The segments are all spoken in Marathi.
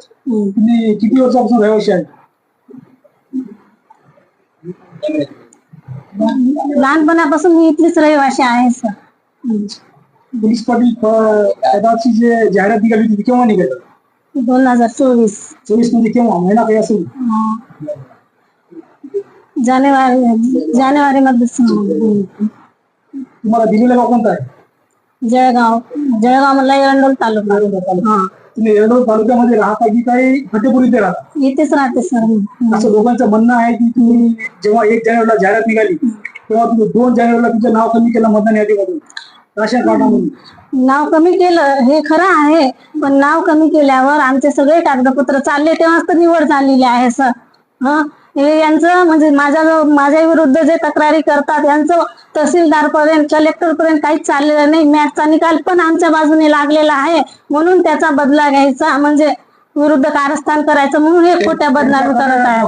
तुम्ही किती वर्षापासून रहिवाशी आहे? लहानपणापासून मी इथलीच रहिवाशी आहे सर. पोलीस पाटील पदाची जे जाहिरात निघाली होती ती केव्हा निघाली? दोन हजार चोवीस. चोवीसमध्ये केव्हा? महिना काही असेल? जानेवारी जानेवारी मध्ये तुम्हाला दिलेला गाव कोणता आहे? जळगाव जळगाव मधला एरंडोल तालुका. हा. तुम्ही तालुक्यामध्ये राहता की काही फटेपूर इथे राहता? इथेच राहते सर. असं लोकांचं म्हणणं आहे की तुम्ही जेव्हा एक जानेवारीला जाहिरात निघाली तेव्हा तुम्ही दोन जानेवारीला तुमचं नाव कमी केलं मतदान यादीमधून. राशन कार्डामधून नाव कमी केलं हे खरं आहे पण नाव कमी केल्यावर आमचे सगळे कागदपत्र चालले तेव्हाच तर निवड झालेली आहे सर. हं? हे यांचं म्हणजे माझ्या माझ्या विरुद्ध जे तक्रारी करतात यांचं तहसीलदार पर्यंत कलेक्टर पर्यंत काहीच चाललेलं नाही. मॅथचा निकाल पण आमच्या बाजूने लागलेला आहे. म्हणून त्याचा बदला घ्यायचा म्हणजे विरुद्ध कारस्थान करायचं म्हणून हे खोट्या बदनामी करत आहे.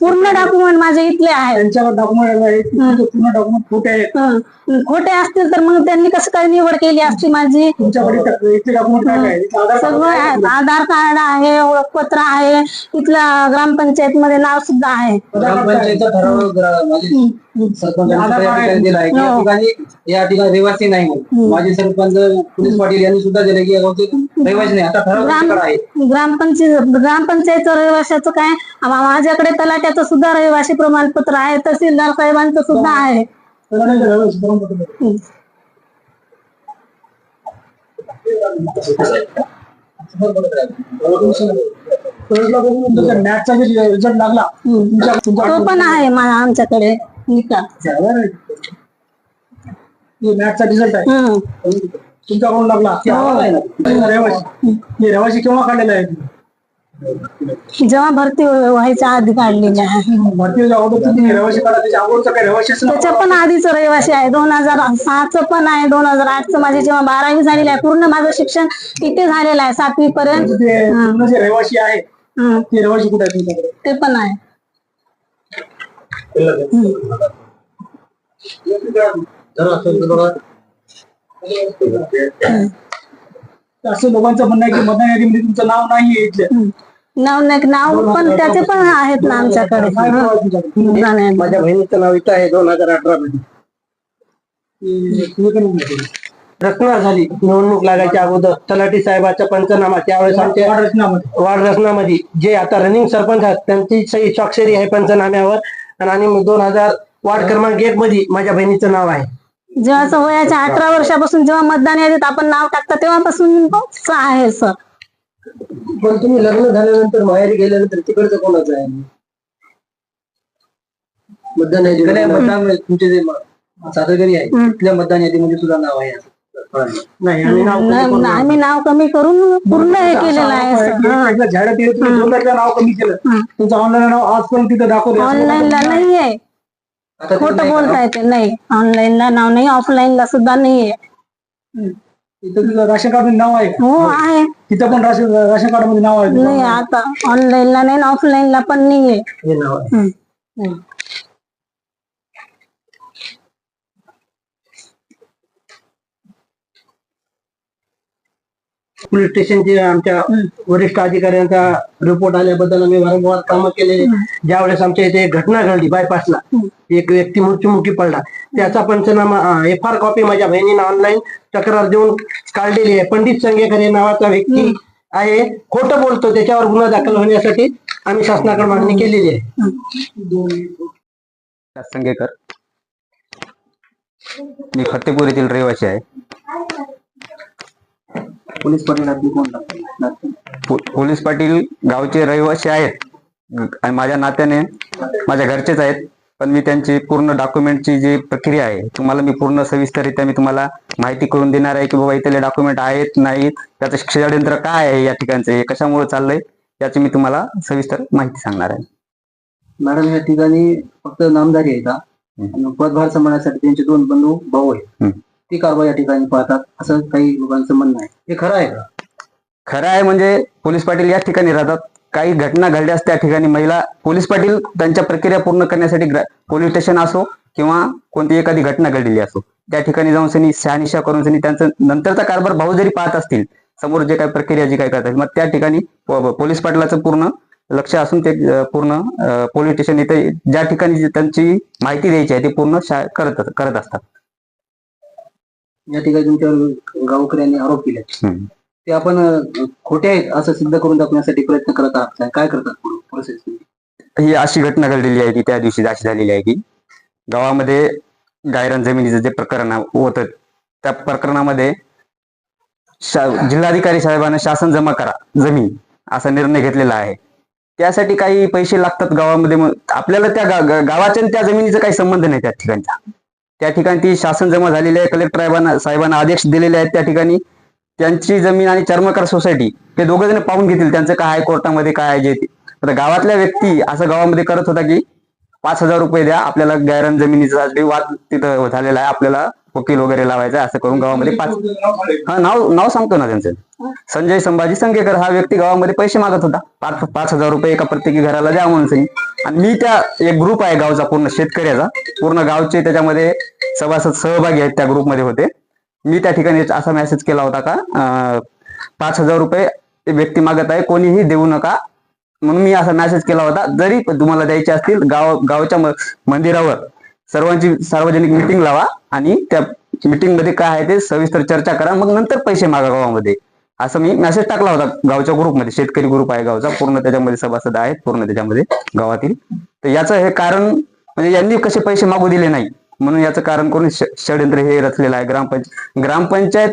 पूर्ण डॉक्युमेंट माझे इथले डॉक्युमेंट खोटे असतील तर मग त्यांनी कसं काय निवड केली असती माझी? तुमच्याकडे त्या- इथले डॉक्युमेंट काय काय आहे? इथलं आधार कार्ड सगळं आहे. आधार कार्ड आहे ओळखपत्र आहे. इथलं ग्रामपंचायत मध्ये नाव सुद्धा आहे. सरपंचांनी दिला आहे की या हो. ठिकाणी या ठिकाणी रहिवासी नाही म्हणून. माजी सरपंच पोलीस पाटील यांनी सुद्धा दिले की या गावचे रहिवासी नाही. आता ठराव आहे ग्रामपंचायत ग्रामपंचायतचं रहिवाशाचं काय? माझ्याकडे तलाट्याचं सुद्धा रहिवासी प्रमाणपत्र आहे. तहसीलदार साहेबांचं सुद्धा आहे? हं. तुमच्या तो पण आहे मा- आमच्याकडे निकाल मॅथचा रिझल्ट आहे हं. तुमच्याकडून लागला. ते आम्हाला आहे ना. रहिवासी हे रहिवासी केव्हा काढलेला आहे? जेव्हा भरती व्हायच्या आधी काढलेले आहे. अगोदर तुम्ही काढा. त्याच्या अगोदरचा काही रहिवासी असेल त्याच्या पण आधीच रहिवासी आहे. दोन हजार सहाचं पण आहे. दोन हजार आठचं माझी जेव्हा बारावी झालेली आहे. पूर्ण माझं शिक्षण इथे झालेलं आहे. सातवी पर्यंत ते पूर्ण जे रहिवासी आहे. ते रहिवासी कुठे आहे तुमच्याकडे? ते पण आहे. असं लोकांचं म्हणणं आहे की मतदान यादीमध्ये तुमचं नाव नाही आहे इथले. नाव नाही नाव पण त्याचे पण आहेत ना आमच्याकडे? हं. माझ्या बहिणीचं नाव इथं आहे दोन हजार अठरा मध्ये. रचना झाली. निवडणूक लागायच्या अगोदर तलाठी साहेबाचा पंचनामा त्यावेळेस आमच्या वाढ रचनामध्ये जे आता रनिंग सरपंच आहेत त्यांची सही स्वाक्षरी आहे पंचनाम्यावर. आणि- दोन हजार वार्ड क्रमांक एक मध्ये माझ्या बहिणीचं नाव आहे. जेव्हा वयाच्या अठरा वर्षापासून जेव्हा मतदान यादीत आपण नाव टाकता तेव्हापासून आहे सर. पण तुम्ही लग्न झाल्यानंतर माहेरी गेल्यानंतर तिकडचं कोणाचं आहे? मतदान यादी मतदान तुमचे जे सासरकरी आहे तिथल्या मतदान यादीमध्ये सुद्धा नाव आहे. नाही आम्ही नाव आम्ही कमी करून पूर्ण हे केलेलं आहे आहे एकदा जाहिरात येईल तुम्ही नाव कमी केलं. तुमचं ऑनलाईन नाव आजपर्यंत तिथं दाखवलं ऑनलाईनला नाहीये. आता ते खोटं नाही का? बोलता येते नाही ऑनलाईनला नाव नाही ऑफलाईनला सुद्धा नाहीये. तिथं तुझं राशन कार्ड नाव आहे का? हो आहे. तिथं पण राशन राशन कार्डमध्ये नाव आहे नाही आता ऑनलाईनला नाही ऑफलाईनला पण हे नाव आहे. पोलीस स्टेशनचे आमच्या वरिष्ठ अधिकाऱ्यांचा रिपोर्ट आल्याबद्दल आम्ही वारंवार कामं केले. ज्यावेळेस आमच्या इथे एक घटना घडली बायपासला एक व्यक्ती मृत्युमुखी पडला. त्याचा पंचनामा एफ आर कॉपी माझ्या बहिणीनं ऑनलाईन तक्रार देऊन काढलेली आहे. पंडित संगेकर हे नावाचा व्यक्ती आहे. खोटं बोलतो त्याच्यावर गुन्हा दाखल होण्यासाठी आम्ही शासनाकडे मागणी केलेली आहे. संगेकर. मी फतेपूर येथील रहिवासी आहे. पोलीस पाटील कोण पो- पोलीस पाटील गावचे रहिवासी आहेत. आणि माझ्या नात्याने माझ्या घरचेच आहेत. पण मी त्यांची पूर्ण डॉक्युमेंटची जी प्रक्रिया आहे तुम्हाला मी पूर्ण सविस्तररित्या मी तुम्हाला माहिती करून देणार आहे की बाबा इथले डॉक्युमेंट आहेत नाहीत त्याचं षडयंत्र काय आहे या ठिकाणचं हे कशामुळे चाललंय याची मी तुम्हाला सविस्तर माहिती सांगणार आहे. मॅडम या ठिकाणी फक्त नामधारी आहेत हा. आणि पदभार सांभाळण्यासाठी त्यांचे दोन बंधू भाऊ आहेत. ती कारवाई या ठिकाणी पाहतात असं काही लोकांचं म्हणणं आहे. हे खरं आहे का? खरं आहे म्हणजे पोलीस पाटील या ठिकाणी राहतात. काही घटना घडल्यास त्या ठिकाणी महिला पोलीस पाटील त्यांच्या प्रक्रिया पूर्ण करण्यासाठी पोलीस स्टेशन असो किंवा कोणती एखादी घटना घडलेली असो त्या ठिकाणी जाऊन सनी शहानिशा करून सनी त्यांचं नंतरचा कारभार भाऊ जरी पाहत असतील समोर जे काही प्रक्रिया जी काही करतात मग त्या ठिकाणी पोलीस पाटलाचं पूर्ण लक्ष असून ते पूर्ण पोलीस स्टेशन इथे ज्या ठिकाणी त्यांची माहिती द्यायची आहे ती पूर्ण करत करत असतात. या ठिकाणी तुमच्यावर गावकऱ्यांनी आरोप केले. ते आपण खोटे आहेत असं सिद्ध करून दाखवण्यासाठी प्रयत्न करत आहात काय? करतात प्रोसेस ही अशी घटना घडलेली आहे की त्या दिवशी अशी झालेली आहे की गावामध्ये गायरान जमिनीचं जे प्रकरण होतं त्या प्रकरणामध्ये जिल्हाधिकारी साहेबांना शासन जमा करा जमीन असा निर्णय घेतलेला आहे त्यासाठी काही पैसे लागतात गावामध्ये आपल्याला त्या गावाच्या त्या जमिनीचा काही संबंध नाही त्या ठिकाणचा त्या ठिकाणी ती शासन जमा झालेली आहे. कलेक्टर साहेबांना साहेबांना आदेश दिलेले आहेत त्या ठिकाणी. त्यांची जमीन आणि चर्मकार सोसायटी हे दोघं जण पाहून घेतील त्यांचं काय आहे कोर्टामध्ये काय आहे जे ते. आता गावातल्या व्यक्ती असं गावामध्ये करत होता की पाच हजार रुपये द्या आपल्याला गैरन जमिनीचा वाद तिथं झालेला आहे आपल्याला वकील वगैरे लावायचा असं करून गावामध्ये पाच हा नाव नाव सांगतो ना त्यांचं. संजय संभाजी संगेकर हा व्यक्ती गावामध्ये पैसे मागत होता. पाच पाच हजार रुपये एका प्रत्येकी घराला द्या म्हणून सांगितलं. आणि मी त्या एक ग्रुप आहे गावचा पूर्ण शेतकऱ्याचा. पूर्ण गावचे त्याच्यामध्ये सभासद सहभागी आहेत त्या ग्रुपमध्ये होते. मी त्या ठिकाणी असा मेसेज केला होता का पाच हजार रुपये व्यक्ती मागत आहे कोणीही देऊ नका म्हणून मी असा मेसेज केला होता. जरी तुम्हाला द्यायचे असतील गाव गावच्या मंदिरावर सर्वांची सार्वजनिक मिटिंग लावा आणि त्या मिटिंगमध्ये काय आहे ते सविस्तर चर्चा करा. मग नंतर पैसे मागा गावामध्ये. असं मी मेसेज टाकला होता गावच्या ग्रुपमध्ये शेतकरी ग्रुप आहे गावचा. पूर्ण त्याच्यामध्ये सभासद आहेत. पूर्ण त्याच्यामध्ये गावातील. तर याचं हे कारण म्हणजे यांनी कसे पैसे मागू दिले नाही. म्हणून याचं कारण करून षडयंत्र हे रचलेलं आहे. ग्रामपंचायत ग्रामपंचायत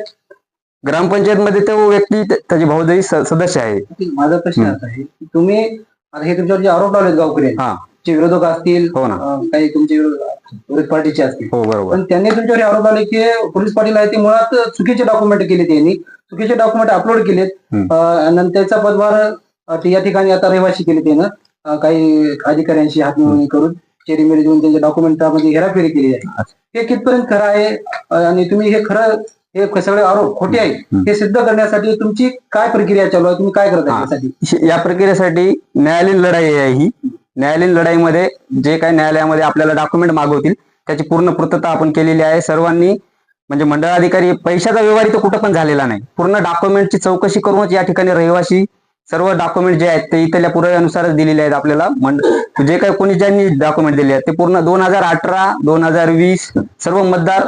ग्रामपंचायत तो व्यक्ती त्या- त्याची भाऊजाई सदस्य आहे. माझा प्रश्न असा आहे की तुम्ही आता हे तुमच्यावर जे आरोप लावलेत गावकरी हा. विरोधक असतील हो ना. काही तुमचे विरोध पार्टीचे असतील. हो बरोबर. पण त्यांनी तुमच्यावर आरोप लावले की पोलीस पाटील आहे ते मुळात चुकीचे डॉक्युमेंट केले त्यांनी चुकीचे डॉक्युमेंट अपलोड केलेत. आणि त्याचा पदभार या ठिकाणी आता रहिवाशी केले त्यानं काही अधिकाऱ्यांशी हातमिळवणी करून चेरीमेरी देऊन त्यांच्या डॉक्युमेंटमध्ये हेराफेरी केली आहे. हे कितपर्यंत खरं आहे? आणि तुम्ही हे खरं हे सगळे आरोप खोटे आहेत. हे सिद्ध करण्यासाठी तुमची काय प्रक्रिया चालू आहे? तुम्ही काय करत यासाठी या प्रक्रियेसाठी न्यायालयीन लढाई आहे ही. न्यायालयीन लढाईमध्ये जे काही न्यायालयामध्ये आपल्याला डॉक्युमेंट मागवतील त्याची पूर्ण पूर्तता आपण केलेली आहे. सर्वांनी म्हणजे मंडळाधिकारी पैशाचा व्यवहार इथं कुठं पण झालेला नाही. पूर्ण डॉक्युमेंटची चौकशी करूनच या ठिकाणी रहिवासी सर्व डॉक्युमेंट जे आहेत ते इथल्या पुराव्यानुसारच दिलेले आहेत आपल्याला. मंड जे काही कोणी ज्यांनी डॉक्युमेंट दिले आहेत ते पूर्ण दोन हजार अठरा दोन हजार वीस सर्व मतदार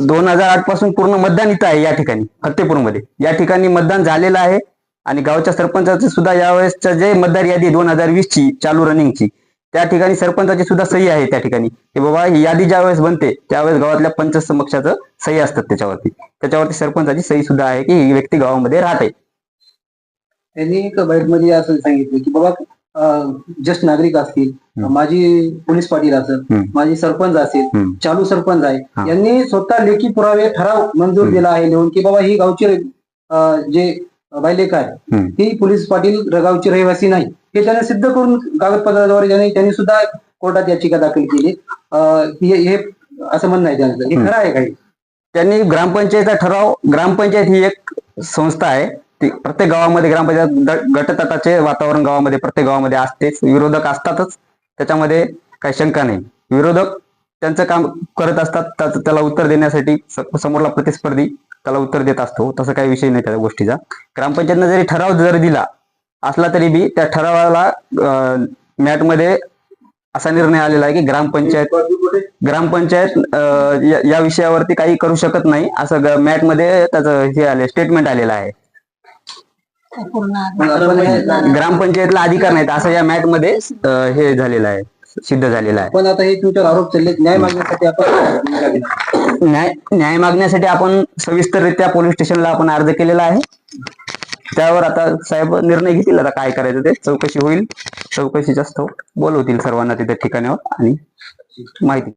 दोन हजार आठपासून पूर्ण मतदान इथं आहे या ठिकाणी फत्तेपूरमध्ये. या ठिकाणी मतदान झालेलं आहे आणि गावच्या सरपंचाचे सुद्धा यावेळेसच्या जे मतदार यादी दोन हजार वीस ची चालू रनिंगची त्या ठिकाणी सरपंचाची सुद्धा सही आहे त्या ठिकाणी. की बाबा ही यादी ज्यावेळेस बनते त्यावेळेस गावातल्या पंच समक्षाचं सही असतात त्याच्यावरती. त्याच्यावरती सरपंचाची सही सुद्धा आहे की ही व्यक्ती गावामध्ये राहते. त्यांनी एक मध्ये असं सांगितलं की बाबा ज्येष्ठ नागरिक असतील. माझी पोलीस पाटील असेल. माझी सरपंच असेल. चालू सरपंच आहे. यांनी स्वतः लेखी पुरावे ठराव मंजूर. दिला आहे लिहून की बाबा ही गावची जे बायलेख आहे. ती पोलीस पाटील गावची रहिवासी नाही हे त्याने सिद्ध करून कागदपत्राद्वारे त्यांनी त्यांनी सुद्धा कोर्टात याचिका दाखल केली हे असं म्हणणं आहे त्यांचं हे. खरं आहे काही त्यांनी ग्रामपंचायतचा ठराव ग्रामपंचायत ही एक संस्था आहे प्रत्येक गावामध्ये ग्रामपंचायत गटतटाचे वातावरण गावामध्ये प्रत्येक गावामध्ये असतेच. विरोधक असतातच. त्याच्यामध्ये काही शंका नाही. विरोधक त्यांचं काम करत असतात त्याच- त्याला उत्तर देण्यासाठी समोरला प्रतिस्पर्धी त्याला उत्तर देत असतो. तसं काही विषय नाही त्या गोष्टीचा. ग्रामपंचायतनं जरी ठराव जर दिला असला तरी बी त्या ठरावाला मॅटमध्ये असा निर्णय आलेला आहे की ग्रामपंचायत ग्रामपंचायत या- विषयावरती काही करू शकत नाही. असं मॅटमध्ये त्याचं हे आले स्टेटमेंट आलेलं आहे पूर्ण मग आपण हे- ग्रामपंचायतला अधिकार नाहीत असं या मॅटमध्ये अं, हे झालेलं आहे सिद्ध झालेलं आहे. पण आता हे तुमच्यावर आरोप चालले न्याय मागण्यासाठी आपण न्याय मागण्यासाठी आपण सविस्तररित्या पोलीस स्टेशनला आपण अर्ज केलेला आहे. त्यावर आता साहेब निर्णय घेतील आता काय करायचं ते चौकशी होईल चौकशी जास्त बोलवतील सर्वांना तिथे ठिकाणावर आणि माहिती.